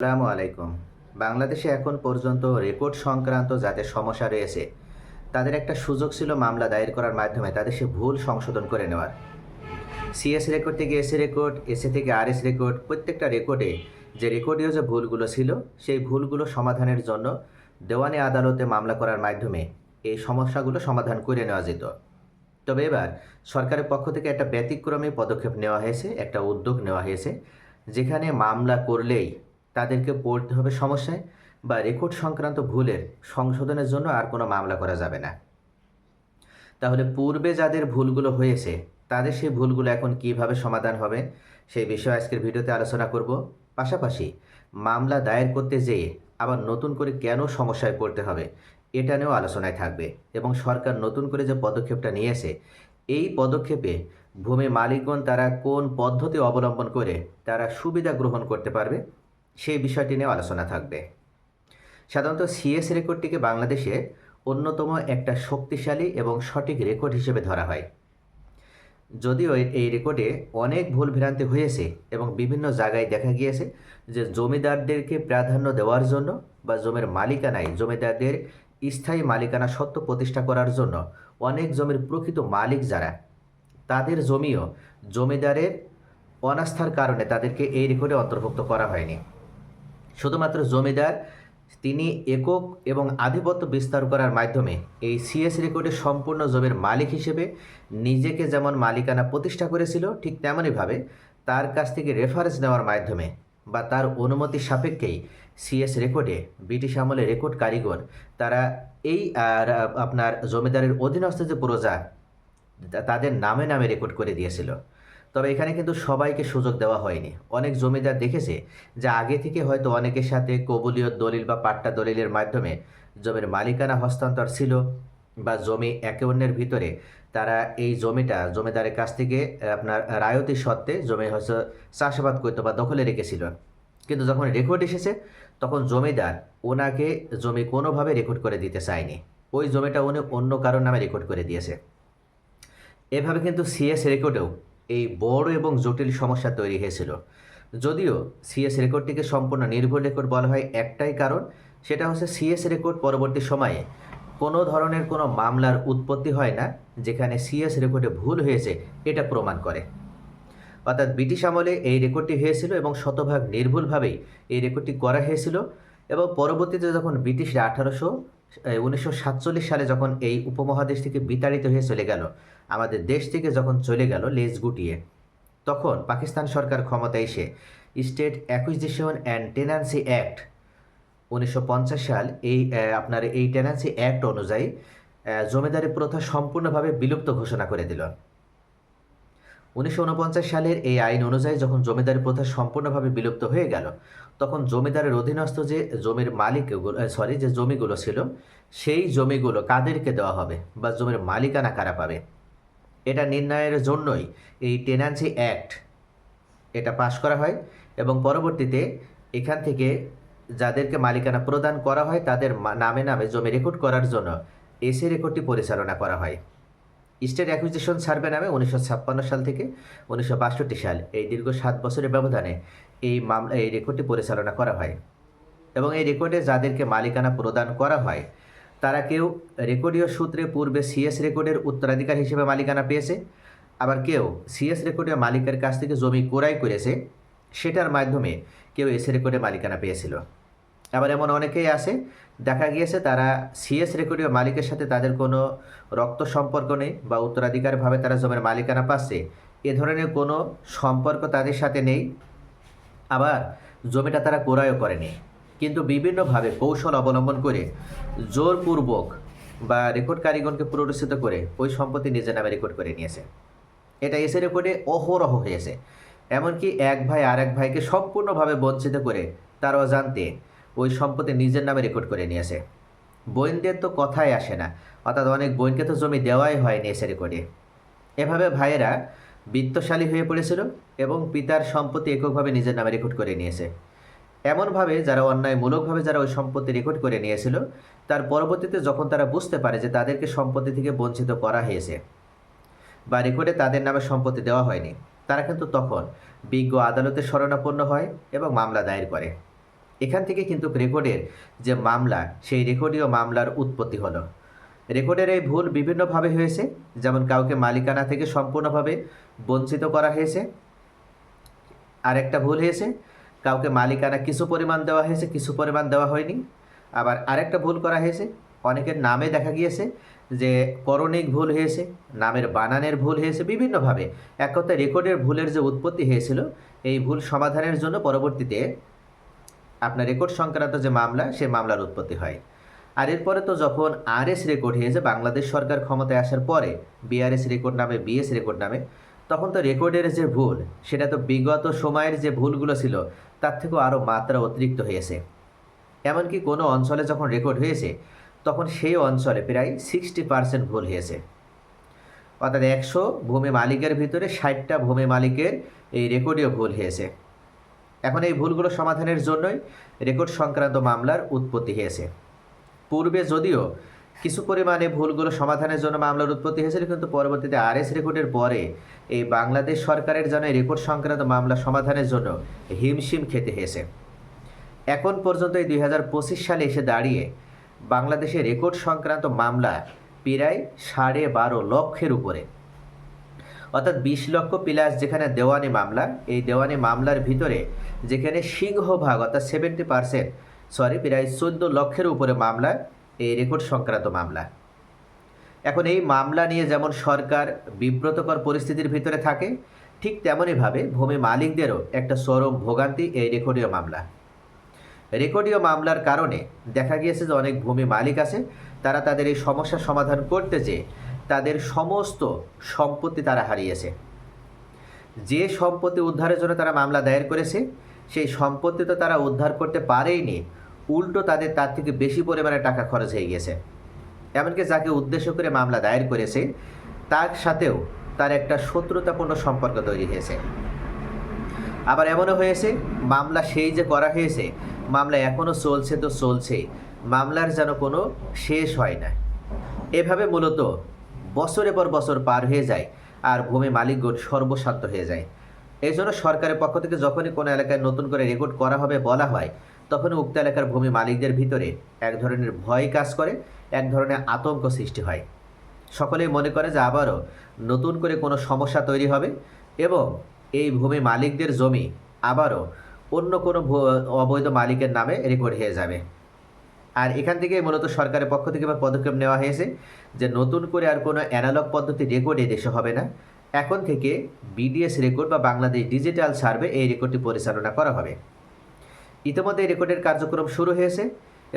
আসসালামু আলাইকুম। বাংলাদেশে এখন পর্যন্ত রেকর্ড সংক্রান্ত যাদের সমস্যা রয়েছে, তাদের একটা সুযোগ ছিল মামলা দায়ের করার মাধ্যমে তাদের সে ভুল সংশোধন করে নেওয়ার। সিএস রেকর্ড থেকে এসএ রেকর্ড এসএ থেকে আরএস রেকর্ড প্রত্যেকটা রেকর্ডে যে রেকর্ডীয় যে ভুলগুলো ছিল, সেই ভুলগুলো সমাধানের জন্য দেওয়ানি আদালতে মামলা করার মাধ্যমে এই সমস্যাগুলো সমাধান করে নেওয়া যেত। তবে এবার সরকারের পক্ষ থেকে একটা ব্যতিক্রমী পদক্ষেপ নেওয়া হয়েছে, একটা উদ্যোগ নেওয়া হয়েছে, যেখানে মামলা করলেই তাদেরকে পড়তে হবে সমস্যায় বা রেকর্ড সংক্রান্ত ভুলের সংশোধনের জন্য আর কোনো মামলা করা যাবে না। তাহলে পূর্বে যাদের ভুলগুলো হয়েছে, তাদের সেই ভুলগুলো এখন কীভাবে সমাধান হবে, সেই বিষয়ে আজকের ভিডিওতে আলোচনা করব। পাশাপাশি মামলা দায়ের করতে যেয়ে আবার নতুন করে কেন সমস্যায় পড়তে হবে, এটা নিয়েও আলোচনায় থাকবে এবং সরকার নতুন করে যে পদক্ষেপটা নিয়েছে, এই পদক্ষেপে ভূমি মালিকগণ তারা কোন পদ্ধতি অবলম্বন করে তারা সুবিধা গ্রহণ করতে পারবে সেই বিষয়টি নিয়ে আলোচনা থাকবে। সাধারণত সিএস রেকর্ডটিকে বাংলাদেশে অন্যতম একটা শক্তিশালী এবং সঠিক রেকর্ড হিসেবে ধরা হয়। যদিও এই রেকর্ডে অনেক ভুল ভ্রান্তি হয়েছে এবং বিভিন্ন জায়গায় দেখা গিয়েছে যে জমিদারদেরকে প্রাধান্য দেওয়ার জন্য বা জমির মালিকানায় জমিদারদের স্থায়ী মালিকানা সত্ত্ব প্রতিষ্ঠা করার জন্য অনেক জমির প্রকৃত মালিক যারা, তাদের জমিও জমিদারের অনাস্থার কারণে তাদেরকে এই রেকর্ডে অন্তর্ভুক্ত করা হয়নি। শুধুমাত্র জমিদার, তিনি একক এবং আধিপত্য বিস্তার করার মাধ্যমে এই সিএস রেকর্ডে সম্পূর্ণ জমির মালিক হিসেবে নিজেকে যেমন মালিকানা প্রতিষ্ঠা করেছিল, ঠিক তেমনইভাবে তার কাছ থেকে রেফারেন্স নেওয়ার মাধ্যমে বা তার অনুমতি সাপেক্ষেই সিএস রেকর্ডে ব্রিটিশ আমলে রেকর্ড কারিগর, তারা এই আপনার জমিদারের অধীনস্থ যে প্রজা তাদের নামে নামে রেকর্ড করে দিয়েছিল। তবে এখানে কিন্তু সবাইকে সুযোগ দেওয়া হয়নি। অনেক জমিদার দেখেছে যে আগে থেকে হয়তো অনেকের সাথে কবুলীয় দলিল বা পাট্টা দলিলের মাধ্যমে জমির মালিকানা হস্তান্তর ছিল বা জমি একে অন্যের ভিতরে তারা এই জমিটা জমিদারের কাছ থেকে আপনার রায়তি সত্ত্বে জমি হয়তো চাষাবাদ করতো বা দখলে রেখেছিল। কিন্তু যখন রেকর্ড এসেছে, তখন জমিদার ওনাকে জমি কোনোভাবে রেকর্ড করে দিতে চায়নি। ওই জমিটা উনি অন্য কারোর নামে রেকর্ড করে দিয়েছে। এভাবে কিন্তু সিএস রেকর্ডেও এই বড় এবং জটিল সমস্যা তৈরি হয়েছিল। যদিও সিএস রেকর্ডটিকে সম্পূর্ণ নির্ভুল রেকর্ড বলা হয় একটাই কারণ, সেটা হচ্ছে সিএস রেকর্ড পরবর্তী সময়ে কোনো ধরনের কোনো মামলার উৎপত্তি হয় না, যেখানে সিএস রেকর্ডে ভুল হয়েছে এটা প্রমাণ করে। অর্থাৎ ব্রিটিশ আমলে এই রেকর্ডটি হয়েছিল এবং শতভাগ নির্ভুলভাবেই এই রেকর্ডটি করা হয়েছিল এবং পরবর্তীতে যখন ব্রিটিশরা আঠারোশো উনিশশো সাতচল্লিশ সালে যখন এই উপমহাদেশ থেকে বিতাড়িত হয়ে চলে গেল আমাদের দেশ থেকে যখন চলে গেল লেজ গুটিয়ে, তখন পাকিস্তান সরকার ক্ষমতায় এসে state acquisition and tenancy act উনিশশো পঞ্চাশ সাল এই আপনার এই টেনান্সি অ্যাক্ট অনুযায়ী জমিদারি প্রথা সম্পূর্ণভাবে বিলুপ্ত ঘোষণা করে দিল। উনিশশো উনপঞ্চাশ সালের এই আইন অনুযায়ী যখন জমিদারি প্রথা সম্পূর্ণভাবে বিলুপ্ত হয়ে গেল, তখন জমিদারের অধীনস্থ যে জমির মালিক সরি যে জমিগুলো ছিল, সেই জমিগুলো কাদেরকে দেওয়া হবে বা জমির মালিকানা কারা পাবে? এটা নির্ণয়ের জন্যই এই টেনান্সি অ্যাক্ট এটা পাশ করা হয় এবং পরবর্তীতে এখান থেকে যাদেরকে মালিকানা প্রদান করা হয় তাদের নামে নামে জমি রেকর্ড করার জন্য এসে রেকর্ডটি পরিচালনা করা হয়। স্টেট অ্যাকুইজিশন সার্ভে নামে উনিশশো ছাপ্পান্ন সাল থেকে উনিশশো বাষট্টি সাল এই দীর্ঘ সাত বছরের ব্যবধানে এই মামলা, এই রেকর্ডটি পরিচালনা করা হয় এবং এই রেকর্ডে যাদেরকে মালিকানা প্রদান করা হয় তারা কেউ রেকর্ডীয় সূত্রে পূর্বে সিএস রেকর্ডের উত্তরাধিকার হিসেবে মালিকানা পেয়েছে, আবার কেউ সিএস রেকর্ডের মালিকের কাছ থেকে জমি ক্রয় করেছে, সেটার মাধ্যমে কেউ এসে রেকর্ডে মালিকানা পেয়েছিল। আবার এমন অনেকেই আছে, দেখা গিয়েছে তারা সিএস রেকর্ডীয় মালিকের সাথে তাদের কোনো রক্ত সম্পর্ক নেই বা উত্তরাধিকারভাবে তারা জমির মালিকানা পাচ্ছে, এ ধরনের কোনো সম্পর্ক তাদের সাথে নেই, আবার জমিটা তারা ক্রয়ও করেনি। কিন্তু বিভিন্নভাবে কৌশল অবলম্বন করে, জোরপূর্বক বা রেকর্ড কারিগণকে প্ররোচিত করে ওই সম্পত্তি নিজের নামে রেকর্ড করে নিয়েছে। এটা এসে রেকর্ডে অহরহ হয়েছে। এমনকি এক ভাই আর এক ভাইকে সম্পূর্ণভাবে বঞ্চিত করে তার অজান্তে ওই সম্পত্তি নিজের নামে রেকর্ড করে নিয়েছে। বইনদের তো কথাই আসে না, অর্থাৎ অনেক বইনকে তো জমি দেওয়াই হয়নি এসে রেকর্ডে এভাবে ভাইয়েরা বিত্তশালী হয়ে পড়েছিল এবং পিতার সম্পত্তি এককভাবে নিজের নামে রেকর্ড করে নিয়েছে। এমনভাবে যারা অন্যায়মূলকভাবে যারা ওই সম্পত্তি রেকর্ড করে নিয়েছিল, তার পরবর্তীতে যখন তারা বুঝতে পারে যে তাদেরকে সম্পত্তি থেকে বঞ্চিত করা হয়েছে বা রেকর্ডে তাদের নামে সম্পত্তি দেওয়া হয়নি, তারা কিন্তু তখন বিজ্ঞ আদালতে শরণাপন্ন হয় এবং মামলা দায়ের করে। এখান থেকে কিন্তু রেকর্ডের যে মামলা, সেই রেকর্ডীয় মামলার উৎপত্তি হলো। রেকর্ডের এই ভুল বিভিন্নভাবে হয়েছে, যেমন কাউকে মালিকানা থেকে সম্পূর্ণভাবে বঞ্চিত করা হয়েছে, আরেকটা ভুল হয়েছে কাউকে মালিকানা কিছু পরিমাণ দেওয়া হয়েছে, কিছু পরিমাণ দেওয়া হয়নি। আবার আরেকটা ভুল করা হয়েছে, অনেকের নামে দেখা গিয়েছে যে করণিক ভুল হয়েছে, নামের বানানের ভুল হয়েছে, বিভিন্নভাবে। এক কথায় রেকর্ডের ভুলের যে উৎপত্তি হয়েছিল, এই ভুল সমাধানের জন্য পরবর্তীতে আপনার রেকর্ড সংক্রান্ত যে মামলা সে মামলার উৎপত্তি হয়। আর এরপরে তো যখন আরএস রেকর্ড হয়েছে, বাংলাদেশ সরকার ক্ষমতায় আসার পরে বিআরএস রেকর্ড নামে বিএস রেকর্ড নামে, তখন তো রেকর্ডের যে ভুল, সেটা তো বিগত সময়ের যে ভুলগুলো ছিল তার থেকেও আরও মাত্রা অতিরিক্ত হয়েছে এমনকি কোনো অঞ্চলে যখন রেকর্ড হয়েছে, তখন সেই অঞ্চলে প্রায় সিক্সটি পার্সেন্ট ভুল হয়েছে। অর্থাৎ একশো ভূমি মালিকের ভিতরে ষাটটা ভূমি মালিকের এই রেকর্ডীয় ভুল হয়েছে। এখন এই ভুলগুলো সমাধানের জন্যই রেকর্ড সংক্রান্ত মামলার উৎপত্তি হয়েছে। পূর্বে যদিও কিছু পরিমাণে ভুলগুলো সমাধানের জন্য মামলার উৎপত্তি হয়েছিল, কিন্তু পরবর্তীতে আরএস রেকর্ডের পরে এই বাংলাদেশ সরকারের এই রেকর্ড সংক্রান্ত মামলা সমাধানের জন্য হিমশিম খেতে হয়েছে। এখন পর্যন্ত এই দুই হাজার পঁচিশ সালে এসে দাঁড়িয়ে বাংলাদেশে রেকর্ড সংক্রান্ত মামলা প্রায় সাড়ে বারো লক্ষের উপরে। অর্থাৎ বিশ লক্ষ প্লাস যেখানে দেওয়ানি মামলা, এই দেওয়ানি মামলার ভিতরে যেখানে সিংহভাগ, অর্থাৎ সেভেন্টি পার্সেন্ট সরি প্রায় চোদ্দ লক্ষের উপরে মামলা এই রেকর্ড সংক্রান্ত মামলা। এখন এই মামলা নিয়ে যেমন সরকার বিব্রতকর পরিস্থিতির ভিতরে থাকে, ঠিক তেমনইভাবে ভূমি মালিকদেরও একটা চরম ভোগান্তি এই রেকর্ডীয় মামলা। রেকর্ডীয় মামলার কারণে দেখা গিয়েছে যে অনেক ভূমি মালিক আছে, তারা তাদের এই সমস্যা সমাধান করতে যে তাদের সমস্ত সম্পত্তি তারা হারিয়েছে। যে সম্পত্তি উদ্ধারের জন্য তারা মামলা দায়ের করেছে, সেই সম্পত্তি তো তারা উদ্ধার করতে পারেইনি উল্টো তাদের তার থেকে বেশি পরিমাণে টাকা খরচ হয়ে গেছে। এমনকি যাকে উদ্দেশ্য করে মামলা দায়ের করেছে, তার সাথেও তার একটা শত্রুতাপূর্ণ সম্পর্ক তৈরি হয়েছে। আবার এমনও হয়েছে, মামলা সেই যে করা হয়েছে, মামলা এখনও চলছে তো চলছে মামলার যেন কোনো শেষ হয় না। এভাবে মূলত বছরের পর বছর পার হয়ে যায় আর ভূমি মালিকগণ সর্বশান্ত হয়ে যায়। এই জন্য সরকারের পক্ষ থেকে যখনই কোনো এলাকায় নতুন করে রেকর্ড করা হবে বলা হয় তখন উক্ত এলাকার ভূমি মালিকদের ভিতরে এক ধরনের ভয় কাজ করে, এক ধরনের আতঙ্ক সৃষ্টি হয়। সকলেই মনে করে যে আবারও নতুন করে কোনো সমস্যা তৈরি হবে এবং এই ভূমি মালিকদের জমি আবারও অন্য কোনো অবৈধ মালিকের নামে রেকর্ড হয়ে যাবে। আর এখান থেকে মূলত সরকারের পক্ষ থেকে এবার পদক্ষেপ নেওয়া হয়েছে যে নতুন করে আর কোনো অ্যানালগ পদ্ধতি রেকর্ড দেশে হবে না। এখন থেকে বিডিএস রেকর্ড বা বাংলাদেশ ডিজিটাল সার্ভে এই রেকর্ডটি পরিচালনা করা হবে। ইতিমধ্যে রেকর্ডের কার্যক্রম শুরু হয়েছে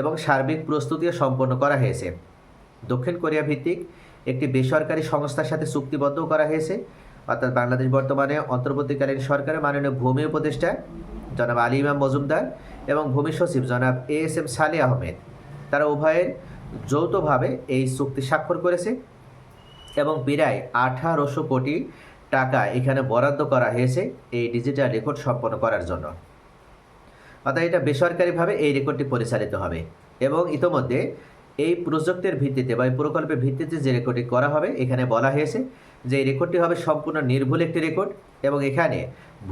এবং সার্বিক প্রস্তুতিও সম্পন্ন করা হয়েছে। দক্ষিণ কোরিয়া ভিত্তিক একটি বেসরকারি সংস্থার সাথে চুক্তিবদ্ধও করা হয়েছে। অর্থাৎ বাংলাদেশ বর্তমানে অন্তর্বর্তীকালীন সরকারের মাননীয় ভূমি উপদেষ্টা জনাব আলী ইমাম মজুমদার এবং ভূমি সচিব জনাব এ এস এম সালে আহমেদ। তারা উভয়ের যৌথভাবে এই চুক্তি স্বাক্ষর করেছে এবং প্রায় আঠারোশো কোটি টাকা এখানে বরাদ্দ করা হয়েছে এই ডিজিটাল রেকর্ড সম্পন্ন করার জন্য। অর্থাৎ এটা বেসরকারিভাবে এই রেকর্ডটি পরিচালিত হবে। এবং ইতোমধ্যে এই প্রজেক্টের ভিত্তিতে বা এই প্রকল্পের ভিত্তিতে যে রেকর্ডটি করা হবে, এখানে বলা হয়েছে যে এই রেকর্ডটি হবে সম্পূর্ণ নির্ভুল একটি রেকর্ড এবং এখানে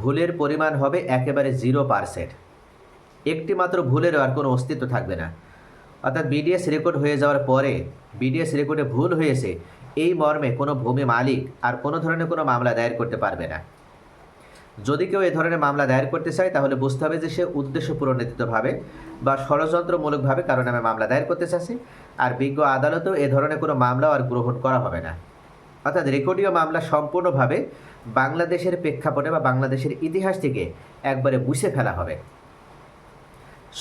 ভুলের পরিমাণ হবে একেবারে জিরো পার্সেন্ট একটি মাত্র ভুলেরও আর কোনো অস্তিত্ব থাকবে না। অর্থাৎ বিডিএস রেকর্ড হয়ে যাওয়ার পরে বিডিএস রেকর্ডে ভুল হয়েছে, এই মর্মে কোনো ভূমি মালিক আর কোনো ধরনের কোনো মামলা দায়ের করতে পারবে না। যদি কেউ এ ধরনের মামলা দায়ের করতে চায়, তাহলে বুঝতে হবে যে সে উদ্দেশ্য প্রণোদিতভাবে বা ষড়যন্ত্রমূলকভাবে কারও নামে মামলা দায়ের করতে চাচ্ছে আর বিজ্ঞ আদালতেও এ ধরনের কোনো মামলাও আর গ্রহণ করা হবে না। অর্থাৎ রেকর্ডীয় মামলা সম্পূর্ণভাবে বাংলাদেশের প্রেক্ষাপটে বা বাংলাদেশের ইতিহাস থেকে একবারে বুঝে ফেলা হবে।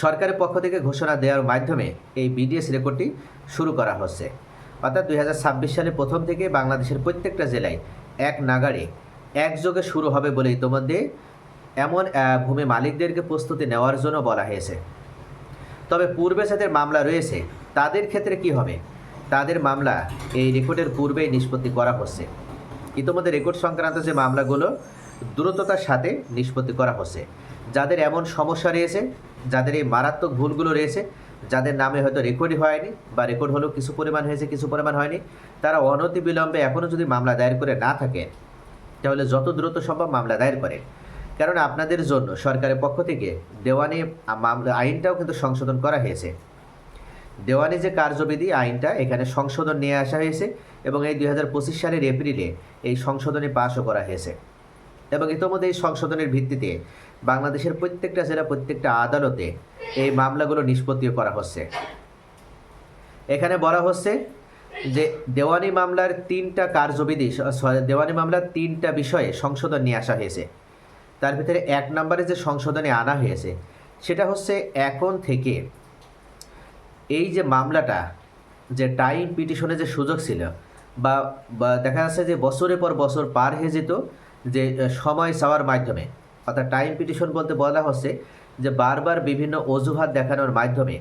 সরকারের পক্ষ থেকে ঘোষণা দেওয়ার মাধ্যমে এই বিডিএস রেকর্ডটি শুরু করা হচ্ছে। অর্থাৎ দুই হাজার ছাব্বিশ সালে প্রথম থেকে বাংলাদেশের প্রত্যেকটা জেলায় এক নাগাড়ে একযোগে শুরু হবে বলে ইতোমধ্যে এমন ভূমি মালিকদেরকে প্রস্তুতি নেওয়ার জন্য বলা হয়েছে। তবে পূর্বে যাদের মামলা রয়েছে, তাদের ক্ষেত্রে কি হবে? তাদের মামলা এই রেকর্ডের পূর্বেই নিষ্পত্তি করা হচ্ছে। ইতোমধ্যে রেকর্ড সংক্রান্ত যে মামলাগুলো, দ্রুততার সাথে নিষ্পত্তি করা হচ্ছে। যাদের এমন সমস্যা রয়েছে, যাদের এই মারাত্মক ভুলগুলো রয়েছে, যাদের নামে হয়তো রেকর্ডই হয়নি বা রেকর্ড হলেও কিছু পরিমাণ হয়েছে, কিছু পরিমাণ হয়নি, তারা অনতি বিলম্বে এখনও যদি মামলা দায়ের করে না থাকে তাহলে যত দ্রুত সম্ভব মামলা দায়ের করে কারণ আপনাদের জন্য সরকারের পক্ষ থেকে দেওয়ানি মামলা, আইনটাও কিন্তু সংশোধন করা হয়েছে। দেওয়ানি যে কার্যবিধি, আইনটা এখানে সংশোধন নিয়ে আসা হয়েছে এবং এই দুই হাজার পঁচিশ সালের এপ্রিলে এই সংশোধনী পাশও করা হয়েছে। এবং ইতোমধ্যে এই সংশোধনের ভিত্তিতে বাংলাদেশের প্রত্যেকটা জেলা, প্রত্যেকটা আদালতে এই মামলাগুলো নিষ্পত্তিও করা হচ্ছে। এখানে বলা হচ্ছে যে দেওয়ানি মামলার তিনটা কার্যবিধি দেওয়ানি মামলার তিনটা বিষয়ে সংশোধন নিয়ে আসা হয়েছে। তার ভিতরে এক নম্বরে যে সংশোধনে আনা হয়েছে, সেটা হচ্ছে এখন থেকে এই যে মামলাটা, যে টাইম পিটিশনে যে সুযোগ ছিল বা দেখা যাচ্ছে যে বছরের পর বছর পার হয়ে যেত যে সময় চাওয়ার মাধ্যমে। অর্থাৎ টাইম পিটিশন বলতে বলা হচ্ছে যে বারবার বিভিন্ন অজুহাত দেখানোর মাধ্যমে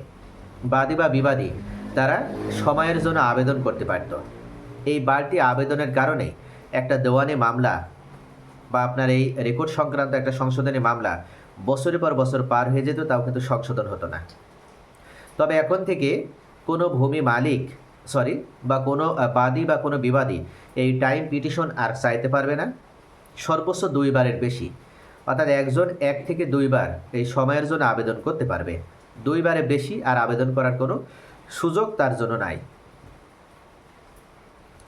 বাদী বা বিবাদী তারা সময়ের জন্য আবেদন করতে পারত। এই বাড়তি আবেদনের কারণে একটা দেওয়ানি মামলা বা আপনার এই রেকর্ড সংক্রান্ত একটা সংশোধনী মামলা বছরের পর বছর পার হয়ে যেত, তাও কিন্তু সংশোধন হতো না। তবে এখন থেকে কোনো ভূমি মালিক সরি বা কোনো বাদী বা কোনো বিবাদী এই টাইম পিটিশন আর চাইতে পারবে না। সর্বোচ্চ দুইবারের বেশি। অর্থাৎ একজন এক থেকে দুইবার এই সময়ের জন্য আবেদন করতে পারবে। দুইবারের বেশি আর আবেদন করার কোনো সুযোগ তার জন্য নাই।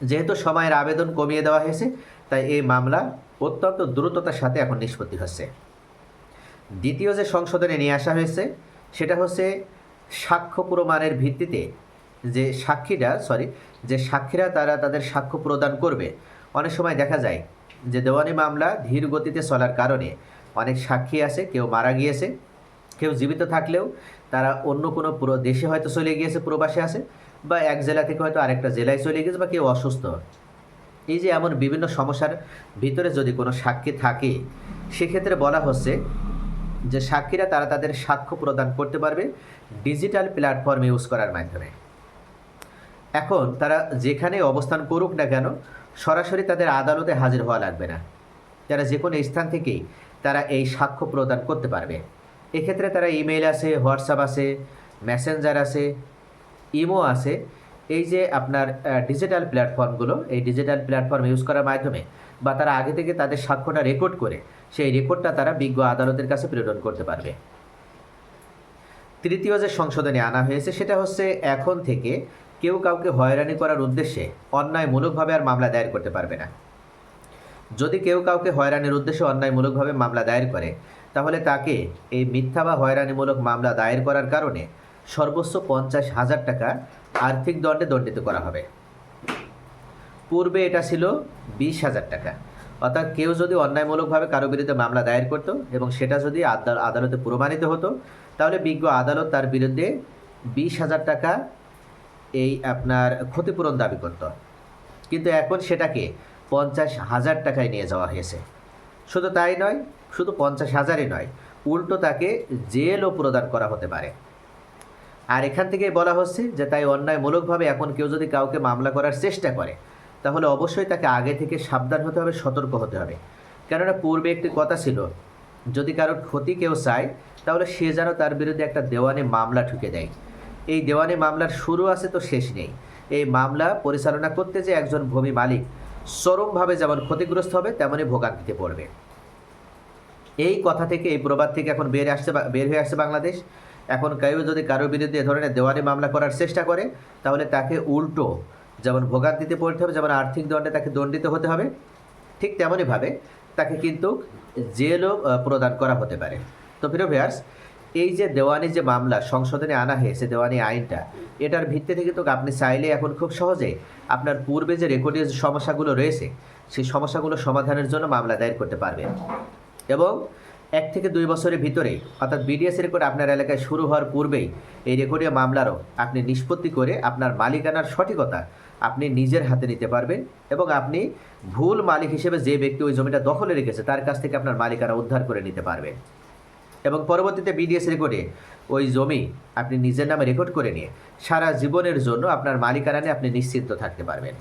যেহেতু সময়ের আবেদন কমিয়ে দেওয়া হয়েছে, তাই এই মামলা অত্যন্ত দ্রুততার সাথে এখন নিষ্পত্তি হচ্ছে। দ্বিতীয় যে সংশোধনে নিয়ে আসা হয়েছে, সেটা হচ্ছে সাক্ষ্য প্রমাণের ভিত্তিতে যে সাক্ষীরা সরি যে সাক্ষীরা তারা তাদের সাক্ষ্য প্রদান করবে, অনেক সময় দেখা যায় যে দেওয়ানি মামলা ধীর গতিতে চলার কারণে অনেক সাক্ষী আছে, কেউ মারা গিয়েছে, কেউ জীবিত থাকলেও তারা অন্য কোনো পুরো দেশে হয়তো চলে গিয়েছে প্রবাসে আছে, বা এক জেলা থেকে হয়তো আরেকটা জেলায় চলে গিয়েছে, বা কেউ অসুস্থ। এই যে এমন বিভিন্ন সমস্যার ভিতরে যদি কোনো সাক্ষী থাকে, সেক্ষেত্রে বলা হচ্ছে যে সাক্ষীরা তারা তাদের সাক্ষ্য প্রদান করতে পারবে ডিজিটাল প্ল্যাটফর্ম ইউজ করার মাধ্যমে। এখন তারা যেখানে অবস্থান করুক না কেন, সরাসরি তাদের আদালতে হাজির হওয়া লাগবে না। তারা যে কোনো স্থান থেকেই তারা এই সাক্ষ্য প্রদান করতে পারবে। এক্ষেত্রে তারা ইমেল আছে হোয়াটসঅ্যাপ আছে মেসেঞ্জার আছে ইমো আছে এই যে আপনার ডিজিটাল প্ল্যাটফর্মগুলো এই ডিজিটাল প্ল্যাটফর্ম ইউজ করার মাধ্যমে বা তারা আগে থেকে তাদের সাক্ষ্যটা রেকর্ড করে, সেই রেকর্ডটা তারা বিজ্ঞ আদালতের কাছে প্রেরণ করতে পারবে। তৃতীয় যে সংশোধনী আনা হয়েছে, সেটা হচ্ছে এখন থেকে কেউ কাউকে হয়রানি করার উদ্দেশ্যে অন্যায়মূলকভাবে আর মামলা দায়ের করতে পারবে না। যদি কেউ কাউকে হয়রানির উদ্দেশ্যে অন্যায়মূলকভাবে মামলা দায়ের করে তাহলে তাকে এই মিথ্যা বা হয়রানিমূলক মামলা দায়ের করার কারণে সর্বোচ্চ পঞ্চাশ হাজার টাকা আর্থিক দণ্ডে দণ্ডিত করা হবে। পূর্বে এটা ছিল বিশ হাজার টাকা। অর্থাৎ কেউ যদি অন্যায়মূলকভাবে কারও বিরুদ্ধে মামলা দায়ের করতো এবং সেটা যদি আদা- আদালতে প্রমাণিত হতো, তাহলে বিজ্ঞ আদালত তার বিরুদ্ধে বিশ হাজার টাকা এই আপনার ক্ষতিপূরণ দাবি করত। কিন্তু এখন সেটাকে পঞ্চাশ হাজার টাকায় নিয়ে যাওয়া হয়েছে। শুধু তাই নয়, শুধু পঞ্চাশ হাজারই নয়, উল্টো তাকে জেলও প্রদান করা হতে পারে। আর এখান থেকেই বলা হচ্ছে যে তাই অন্যায়মূলকভাবে এখন কেউ যদি কাউকে মামলা করার চেষ্টা করে, তাহলে অবশ্যই তাকে আগে থেকে সাবধান হতে হবে, সতর্ক হতে হবে। কেননা পূর্বে একটি কথা ছিল, যদি কারোর ক্ষতি কেউ চায়, তাহলে সে যেন তার বিরুদ্ধে একটা দেওয়ানি মামলা ঠুকে দেয়। এই দেওয়ানি মামলার শুরু আছে তো শেষ নেই। এই মামলা পরিচালনা করতে যে একজন ভূমি মালিক চরমভাবে যেমন ক্ষতিগ্রস্ত হবে, তেমনই ভোগান্তিতে পড়বে। এই কথা থেকে, এই প্রবাদ থেকে এখন বের আসছে বের হয়ে আসছে বাংলাদেশ। এখন কেউ যদি কারোর বিরুদ্ধে এ ধরনের দেওয়ানি মামলা করার চেষ্টা করে, তাহলে তাকে উল্টো যেমন ভোগান্তিতে পড়তে হবে, যেমন আর্থিক দণ্ডে তাকে দণ্ডিত হতে হবে, ঠিক তেমনইভাবে তাকে কিন্তু জেলও প্রদান করা হতে পারে। তো প্রিয় ভিয়ার্স এই যে দেওয়ানি যে মামলা, সংশোধনে আনা হয়েছে দেওয়ানি আইনটা, এটার ভিত্তিতে কিন্তু আপনি চাইলে এখন খুব সহজে আপনার পূর্বে যে রেকর্ডের যে সমস্যাগুলো রয়েছে, সেই সমস্যাগুলো সমাধানের জন্য মামলা দায়ের করতে পারবেন। এবং এক থেকে দুই বছরের ভিতরেই অর্থাৎ বিডিএস রেকর্ড আপনার এলাকায় শুরু হওয়ার পূর্বেই এই রেকর্ডীয় মামলারও আপনি নিষ্পত্তি করে আপনার মালিকানার সঠিকতা আপনি নিজের হাতে নিতে পারবেন এবং আপনি ভুল মালিক হিসেবে যে ব্যক্তি ওই জমিটা দখলে রেখেছে, তার কাছ থেকে আপনার মালিকানা উদ্ধার করে নিতে পারবেন। এবং পরবর্তীতে বিডিএস রেকর্ডে ওই জমি আপনি নিজের নামে রেকর্ড করে নিয়ে সারা জীবনের জন্য আপনার মালিকানা নিয়ে আপনি নিশ্চিত থাকতে পারবেন।